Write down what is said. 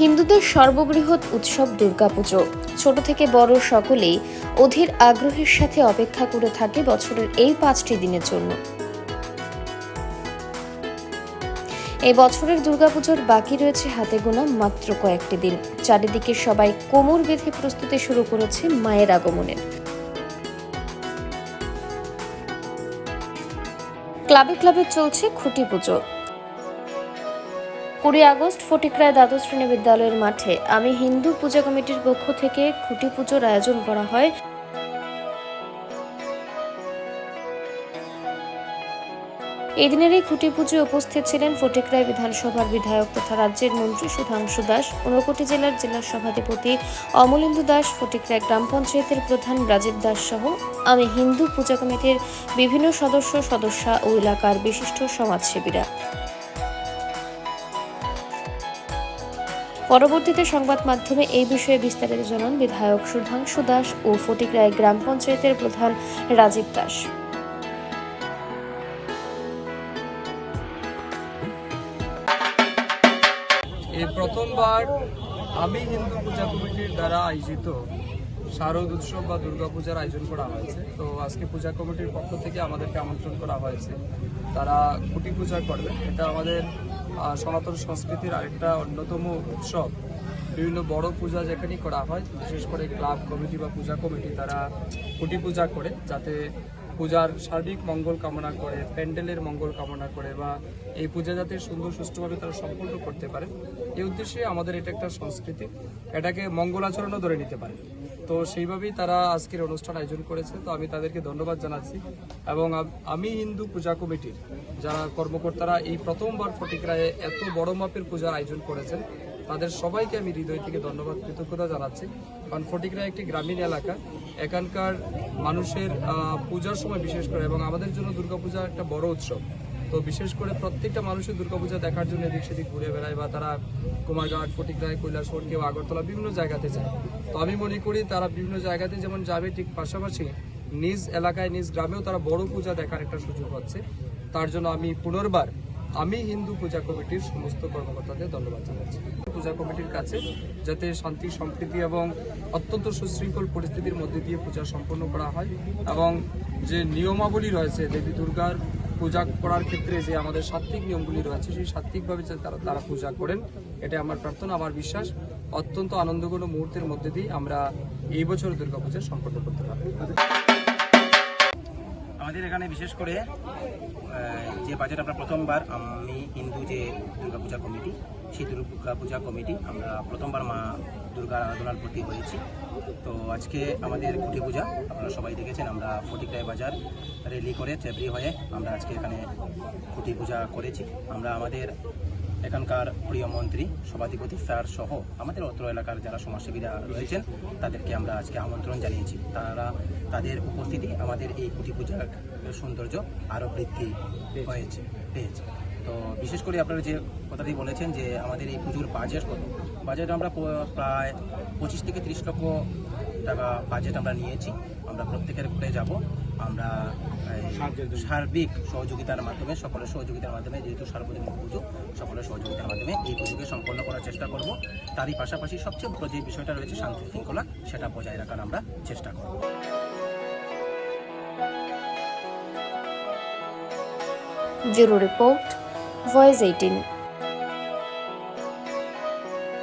হিন্দুদের সর্ববৃহৎ উৎসব দুর্গাপুজো। ছোট থেকে বড় সকলেই অধীর আগ্রহের সাথে অপেক্ষা করে থাকে বছরের এই পাঁচটি দিনের জন্য। এই বছরের দুর্গাপুজোর বাকি রয়েছে হাতে গোনা মাত্র কয়েকটি দিন। চারিদিকে সবাই কোমর বেঁধে প্রস্তুতি শুরু করেছে মায়ের আগমনের ক্লাবে ক্লাবে চলছে খুঁটি পুজো। কুড়ি আগস্ট ফটিকরায় দ্বাদশ শ্রেণি বিদ্যালয়ের মাঠে আমি হিন্দু পূজা কমিটির পক্ষ থেকে খুঁটি পুজোর আয়োজন করা হয়। এই দিনের এই খুঁটি পুজোয় উপস্থিত ছিলেন ফটিকরায় বিধানসভার বিধায়ক তথা রাজ্যের মন্ত্রী সুধাংশু দাস, ঊনকোটি জেলার জেলা সভাধিপতি অমলেন্দু দাস, ফটিকরায় গ্রাম পঞ্চায়েতের প্রধান রাজীব দাস সহ আমি হিন্দু পূজা কমিটির বিভিন্ন সদস্য, সদস্যা ও এলাকার বিশিষ্ট সমাজসেবীরা। পরবর্তীতে সংবাদ মাধ্যমে এই বিষয়ে বিস্তারিত জানান বিধায়ক সুধাংশু দাস ও ফটিকরায় গ্রাম পঞ্চায়েতের প্রধান রাজীব দাস। প্রথমবার আমি হিন্দু পূজা কমিটির দ্বারা আয়োজিত শারদ উৎসব বা দুর্গাপূজার আয়োজন করা হয়েছে। তো আজকে পূজা কমিটির পক্ষ থেকে আমাদেরকে আমন্ত্রণ করা হয়েছে। তারা কুটি পূজা করবে। এটা আমাদের সনাতন সংস্কৃতির আরেকটা অন্যতম উৎসব। বিভিন্ন বড় পূজা যেখানেই করা হয়, বিশেষ করে ক্লাব, কমিটি বা পূজা কমিটি, তারা কুটি পূজা করে যাতে পূজার সার্বিক মঙ্গল কামনা করে, প্যান্ডেলের মঙ্গল কামনা করে বা এই পূজা যাতে সুন্দর সুষ্ঠুভাবে তারা সম্পূর্ণ করতে পারে। এই উদ্দেশ্যে আমাদের এটা একটা সংস্কৃতি। এটাকে মঙ্গল আচরণও ধরে নিতে পারে। তো সেইভাবেই তারা আজকের অনুষ্ঠান আয়োজন করেছে। তো আমি তাদেরকে ধন্যবাদ জানাচ্ছি। এবং আমি হিন্দু পূজা কমিটির যারা কর্মকর্তারা এই প্রথমবার ফটিকরায়ে এত বড় মাপের পূজার আয়োজন করেছেন, তাদের সবাইকে আমি হৃদয় থেকে ধন্যবাদ, কৃতজ্ঞতা জানাচ্ছি। কারণ ফটিকরা একটি গ্রামীণ এলাকা। এখানকার মানুষের পূজার সময় বিশেষ করে এবং আমাদের জন্য দুর্গাপূজা একটা বড় উৎসব। তো বিশেষ করে প্রত্যেকটা মানুষের দুর্গাপূজা দেখার জন্য এদিক সেদিক ঘুরে বেড়ায় বা তারা কুমারঘাট, ফটিকরায়, কৈলাসহর, কেউ আগরতলা বিভিন্ন জায়গাতে যায়। তো আমি মনে করি তারা বিভিন্ন জায়গাতে যেমন যাবে, ঠিক পাশাপাশি নিজ এলাকায়, নিজ গ্রামেও তারা বড় পূজা দেখার একটা সুযোগ হচ্ছে তার জন্য আমি পুনর্বার আমি হিন্দু পূজা কমিটির সমস্ত কর্মকর্তাদের ধন্যবাদ জানাচ্ছি। পূজা কমিটির কাছে যাতে শান্তি, সম্প্রীতি এবং অত্যন্ত সুশৃঙ্খল পরিস্থিতির মধ্যে দিয়ে পূজা সম্পন্ন করা হয় এবং যে নিয়মাবলী রয়েছে, দেবী দুর্গার পূজা করার ক্ষেত্রে যে আমাদের সাত্বিক নিয়মগুলি রয়েছে, সেই সাত্বিকভাবে তারা তারা পূজা করেন এটা আমার প্রার্থনা, আমার বিশ্বাস। অত্যন্ত আনন্দঘন মুহূর্তের মধ্যে দিয়ে আমরা এই বছর দুর্গাপূজা সম্পন্ন করতে পারব। আমাদের এখানে বিশেষ করে যে বাজেট আমরা প্রথমবার, আমি, হিন্দু যে দুর্গাপূজা কমিটি, সেই দুর্গাপূজা কমিটি আমরা প্রথমবার মা দুর্গার আরাধনার প্রতি হয়েছি। তো আজকে আমাদের কুটি পূজা, আপনারা সবাই দেখেছেন, আমরা ফটিকরায় বাজার রেলি করে চেবরি হয়ে আমরা আজকে এখানে কুটি পূজা করেছি। আমরা আমাদের এখানকার প্রিয় মন্ত্রী সভাধিপতি স্যার সহ আমাদের অত্র এলাকার যারা সমাজসেবীরা রয়েছেন তাদেরকে আমরা আজকে আমন্ত্রণ জানিয়েছি। তারা তাদের উপস্থিতি আমাদের এই কুটি পূজার সৌন্দর্য আরও বৃদ্ধি হয়েছে পেয়েছে। তো বিশেষ করে আপনারা যে কথাটি বলেছেন যে আমাদের এই পুজোর বাজেট কত বাজেট আমরা প্রায় পঁচিশ থেকে তিরিশ লক্ষ টাকা বাজেট আমরা নিয়েছি। আমরা প্রত্যেকের ঘুরে যাব। আমরা সার্বিক সহযোগিতার মাধ্যমে, সকলের সহযোগিতার মাধ্যমে, যেহেতু সার্বজনীন পুজো, সকলের সহযোগিতার মাধ্যমে এই পুজোকে সম্পন্ন করার চেষ্টা করব। তারই পাশাপাশি সবচেয়ে বড় যে বিষয়টা রয়েছে শান্তি শৃঙ্খলা সেটা বজায় রাখার আমরা চেষ্টা করব। Zero report, voice eighteen.